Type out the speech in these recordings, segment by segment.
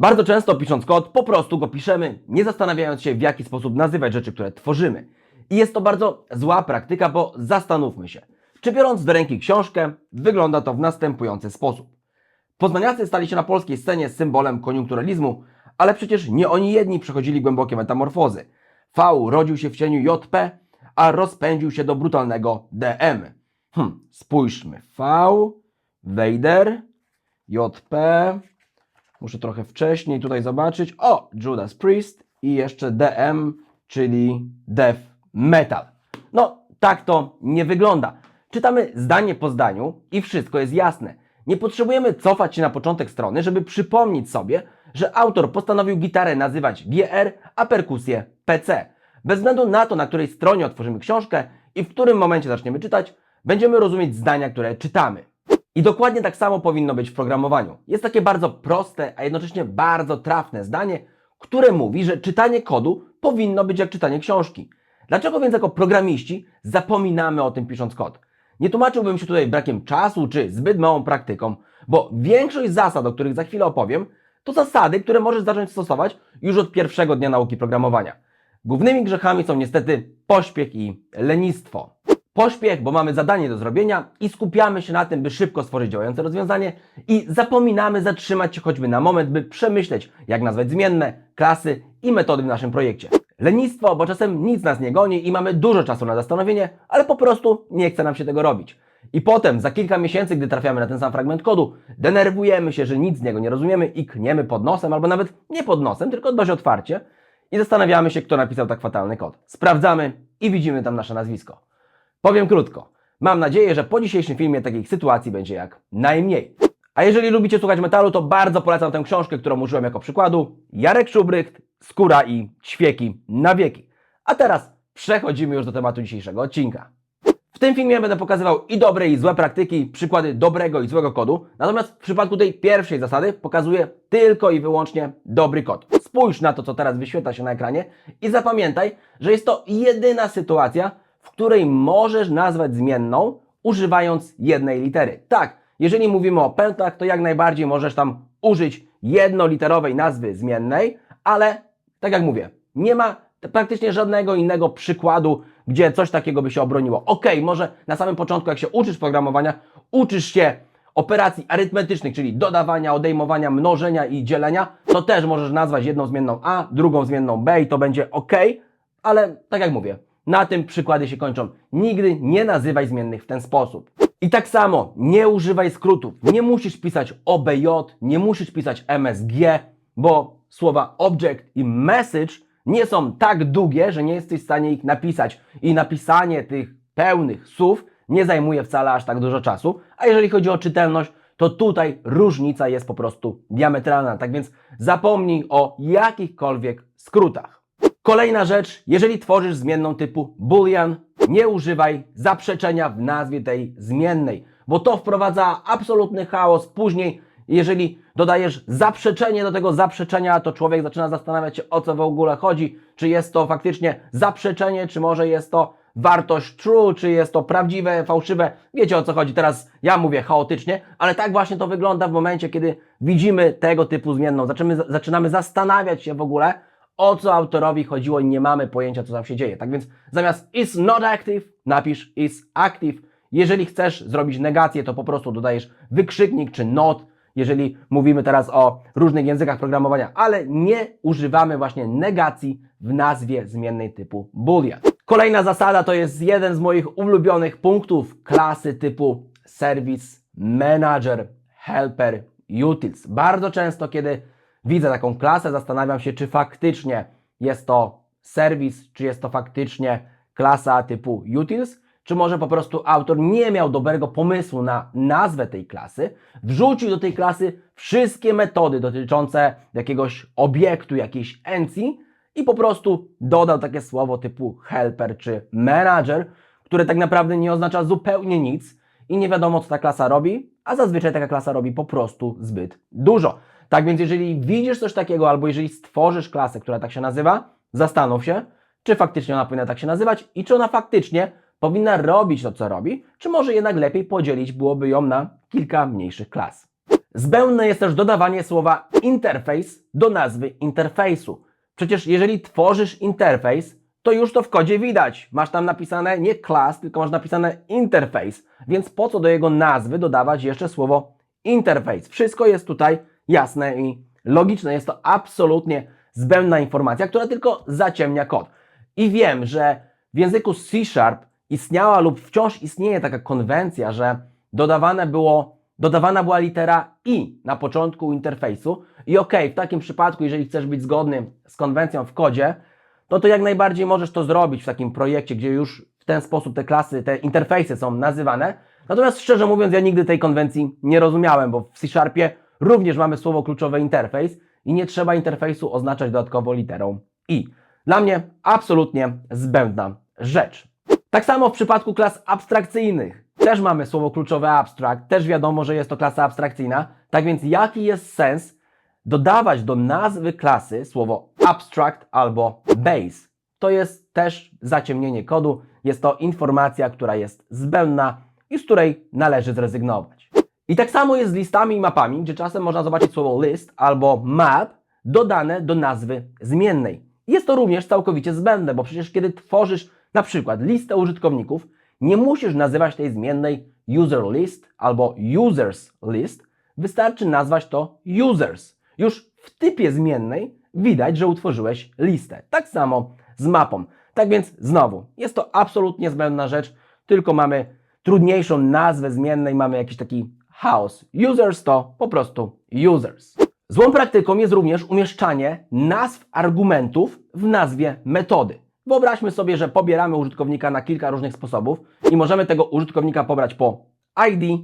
Bardzo często pisząc kod, po prostu go piszemy, nie zastanawiając się, w jaki sposób nazywać rzeczy, które tworzymy. I jest to bardzo zła praktyka, bo zastanówmy się. Czy biorąc do ręki książkę, wygląda to w następujący sposób. Poznaniacy stali się na polskiej scenie symbolem koniunkturalizmu, ale przecież nie oni jedni przechodzili głębokie metamorfozy. V rodził się w cieniu JP, a rozpędził się do brutalnego DM. Hm, spójrzmy. V, Vader, JP, muszę trochę wcześniej tutaj zobaczyć. O, Judas Priest i jeszcze DM, czyli Death Metal. No, tak to nie wygląda. Czytamy zdanie po zdaniu i wszystko jest jasne. Nie potrzebujemy cofać się na początek strony, żeby przypomnieć sobie, że autor postanowił gitarę nazywać GR, a perkusję PC. Bez względu na to, na której stronie otworzymy książkę i w którym momencie zaczniemy czytać, będziemy rozumieć zdania, które czytamy. I dokładnie tak samo powinno być w programowaniu. Jest takie bardzo proste, a jednocześnie bardzo trafne zdanie, które mówi, że czytanie kodu powinno być jak czytanie książki. Dlaczego więc jako programiści zapominamy o tym pisząc kod? Nie tłumaczyłbym się tutaj brakiem czasu czy zbyt małą praktyką, bo większość zasad, o których za chwilę opowiem, to zasady, które możesz zacząć stosować już od pierwszego dnia nauki programowania. Głównymi grzechami są niestety pośpiech i lenistwo. Pośpiech, bo mamy zadanie do zrobienia i skupiamy się na tym, by szybko stworzyć działające rozwiązanie i zapominamy zatrzymać się choćby na moment, by przemyśleć, jak nazwać zmienne, klasy i metody w naszym projekcie. Lenistwo, bo czasem nic nas nie goni i mamy dużo czasu na zastanowienie, ale po prostu nie chce nam się tego robić. I potem, za kilka miesięcy, gdy trafiamy na ten sam fragment kodu, denerwujemy się, że nic z niego nie rozumiemy i kniemy pod nosem, albo nawet nie pod nosem, tylko dość otwarcie i zastanawiamy się, kto napisał tak fatalny kod. Sprawdzamy i widzimy tam nasze nazwisko. Powiem krótko. Mam nadzieję, że po dzisiejszym filmie takich sytuacji będzie jak najmniej. A jeżeli lubicie słuchać metalu, to bardzo polecam tę książkę, którą użyłem jako przykładu. Jarek Szubrycht, Skóra i Ćwieki na wieki. A teraz przechodzimy już do tematu dzisiejszego odcinka. W tym filmie będę pokazywał i dobre i złe praktyki, przykłady dobrego i złego kodu. Natomiast w przypadku tej pierwszej zasady pokazuję tylko i wyłącznie dobry kod. Spójrz na to, co teraz wyświetla się na ekranie i zapamiętaj, że jest to jedyna sytuacja, w której możesz nazwać zmienną używając jednej litery. Tak, jeżeli mówimy o pętlach, to jak najbardziej możesz tam użyć jednoliterowej nazwy zmiennej, ale tak jak mówię, nie ma praktycznie żadnego innego przykładu, gdzie coś takiego by się obroniło. Ok, może na samym początku, jak się uczysz programowania, uczysz się operacji arytmetycznych, czyli dodawania, odejmowania, mnożenia i dzielenia, to też możesz nazwać jedną zmienną A, drugą zmienną B i to będzie ok, ale tak jak mówię, na tym przykłady się kończą. Nigdy nie nazywaj zmiennych w ten sposób. I tak samo, nie używaj skrótów. Nie musisz pisać OBJ, nie musisz pisać MSG, bo słowa object i message nie są tak długie, że nie jesteś w stanie ich napisać. I napisanie tych pełnych słów nie zajmuje wcale aż tak dużo czasu. A jeżeli chodzi o czytelność, to tutaj różnica jest po prostu diametralna. Tak więc zapomnij o jakichkolwiek skrótach. Kolejna rzecz, jeżeli tworzysz zmienną typu boolean, nie używaj zaprzeczenia w nazwie tej zmiennej, bo to wprowadza absolutny chaos. Później, jeżeli dodajesz zaprzeczenie do tego zaprzeczenia, to człowiek zaczyna zastanawiać się, o co w ogóle chodzi. Czy jest to faktycznie zaprzeczenie, czy może jest to wartość true, czy jest to prawdziwe, fałszywe. Wiecie o co chodzi. Teraz ja mówię chaotycznie, ale tak właśnie to wygląda w momencie, kiedy widzimy tego typu zmienną. Zaczynamy, zaczynamy zastanawiać się w ogóle, o co autorowi chodziło nie mamy pojęcia, co tam się dzieje. Tak więc zamiast is not active, napisz is active. Jeżeli chcesz zrobić negację, to po prostu dodajesz wykrzyknik czy not, jeżeli mówimy teraz o różnych językach programowania, ale nie używamy właśnie negacji w nazwie zmiennej typu boolean. Kolejna zasada to jest jeden z moich ulubionych punktów klasy typu service manager, helper, utils. Bardzo często, kiedy widzę taką klasę, zastanawiam się, czy faktycznie jest to serwis, czy jest to faktycznie klasa typu utils, czy może po prostu autor nie miał dobrego pomysłu na nazwę tej klasy, wrzucił do tej klasy wszystkie metody dotyczące jakiegoś obiektu, jakiejś encji i po prostu dodał takie słowo typu helper czy manager, które tak naprawdę nie oznacza zupełnie nic i nie wiadomo, co ta klasa robi, a zazwyczaj taka klasa robi po prostu zbyt dużo. Tak więc, jeżeli widzisz coś takiego, albo jeżeli stworzysz klasę, która tak się nazywa, zastanów się, czy faktycznie ona powinna tak się nazywać i czy ona faktycznie powinna robić to, co robi, czy może jednak lepiej podzielić byłoby ją na kilka mniejszych klas. Zbędne jest też dodawanie słowa interfejs do nazwy interfejsu. Przecież jeżeli tworzysz interfejs, to już to w kodzie widać. Masz tam napisane nie class, tylko masz napisane interfejs, więc po co do jego nazwy dodawać jeszcze słowo interfejs? Wszystko jest tutaj jasne i logiczne. Jest to absolutnie zbędna informacja, która tylko zaciemnia kod. I wiem, że w języku C Sharp istniała lub wciąż istnieje taka konwencja, że dodawane było, dodawana była litera i na początku interfejsu. I okej, w takim przypadku, jeżeli chcesz być zgodny z konwencją w kodzie, no to jak najbardziej możesz to zrobić w takim projekcie, gdzie już w ten sposób te klasy, te interfejsy są nazywane. Natomiast szczerze mówiąc, ja nigdy tej konwencji nie rozumiałem, bo w C Sharpie również mamy słowo kluczowe interfejs i nie trzeba interfejsu oznaczać dodatkowo literą i. Dla mnie absolutnie zbędna rzecz. Tak samo w przypadku klas abstrakcyjnych. Też mamy słowo kluczowe abstract, też wiadomo, że jest to klasa abstrakcyjna. Tak więc jaki jest sens dodawać do nazwy klasy słowo abstract albo base? To jest też zaciemnienie kodu, jest to informacja, która jest zbędna i z której należy zrezygnować. I tak samo jest z listami i mapami, gdzie czasem można zobaczyć słowo list albo map dodane do nazwy zmiennej. Jest to również całkowicie zbędne, bo przecież kiedy tworzysz na przykład listę użytkowników, nie musisz nazywać tej zmiennej user list albo users list, wystarczy nazwać to users. Już w typie zmiennej widać, że utworzyłeś listę. Tak samo z mapą. Tak więc znowu, jest to absolutnie zbędna rzecz, tylko mamy trudniejszą nazwę zmiennej, mamy jakiś taki chaos. Users to po prostu users. Złą praktyką jest również umieszczanie nazw argumentów w nazwie metody. Wyobraźmy sobie, że pobieramy użytkownika na kilka różnych sposobów i możemy tego użytkownika pobrać po ID,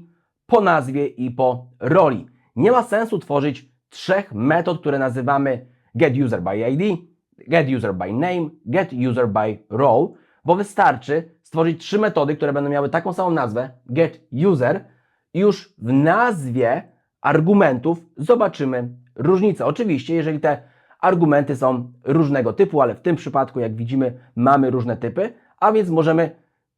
po nazwie i po roli. Nie ma sensu tworzyć trzech metod, które nazywamy getUserById, getUserByName, getUserByRole, bo wystarczy stworzyć trzy metody, które będą miały taką samą nazwę, getUser, i już w nazwie argumentów zobaczymy różnicę. Oczywiście, jeżeli te argumenty są różnego typu, ale w tym przypadku, jak widzimy, mamy różne typy, a więc możemy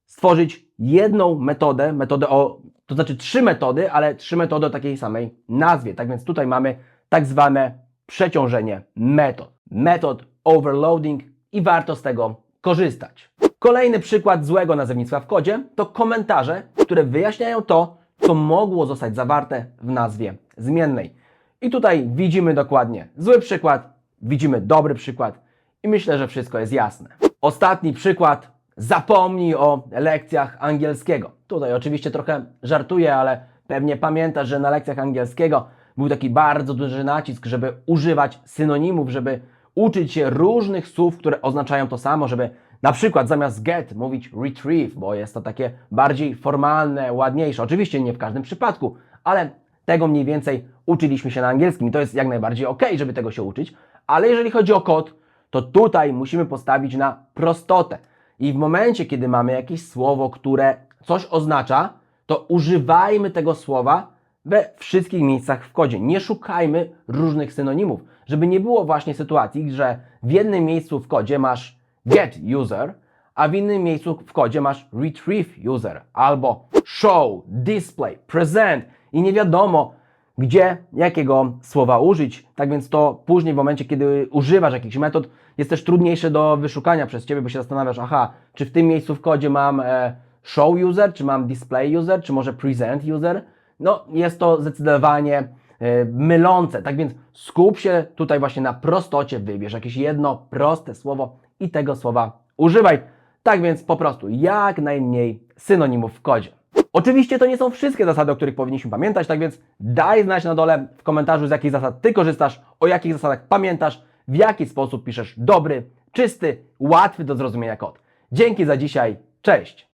stworzyć jedną metodę, metodę o, to znaczy trzy metody, ale trzy metody o takiej samej nazwie. Tak więc tutaj mamy tak zwane przeciążenie metod. Metod overloading i warto z tego korzystać. Kolejny przykład złego nazewnictwa w kodzie to komentarze, które wyjaśniają to, co mogło zostać zawarte w nazwie zmiennej. I tutaj widzimy dokładnie zły przykład, widzimy dobry przykład i myślę, że wszystko jest jasne. Ostatni przykład. Zapomnij o lekcjach angielskiego. Tutaj oczywiście trochę żartuję, ale pewnie pamiętasz, że na lekcjach angielskiego był taki bardzo duży nacisk, żeby używać synonimów, żeby uczyć się różnych słów, które oznaczają to samo, żeby na przykład zamiast get mówić retrieve, bo jest to takie bardziej formalne, ładniejsze. Oczywiście nie w każdym przypadku, ale tego mniej więcej uczyliśmy się na angielskim i to jest jak najbardziej ok, żeby tego się uczyć, ale jeżeli chodzi o kod, to tutaj musimy postawić na prostotę. I w momencie, kiedy mamy jakieś słowo, które coś oznacza, to używajmy tego słowa we wszystkich miejscach w kodzie. Nie szukajmy różnych synonimów, żeby nie było właśnie sytuacji, że w jednym miejscu w kodzie masz get user, a w innym miejscu w kodzie masz retrieve user albo show, display, present i nie wiadomo, gdzie jakiego słowa użyć. Tak więc to później w momencie, kiedy używasz jakichś metod, jest też trudniejsze do wyszukania przez Ciebie, bo się zastanawiasz, aha, czy w tym miejscu w kodzie mam e, show user, czy mam display user, czy może present user. No, jest to zdecydowanie e, mylące. Tak więc skup się tutaj właśnie na prostocie, wybierz jakieś jedno proste słowo i tego słowa używaj. Tak więc po prostu jak najmniej synonimów w kodzie. Oczywiście to nie są wszystkie zasady, o których powinniśmy pamiętać, tak więc daj znać na dole w komentarzu, z jakich zasad Ty korzystasz, o jakich zasadach pamiętasz, w jaki sposób piszesz dobry, czysty, łatwy do zrozumienia kod. Dzięki za dzisiaj, cześć!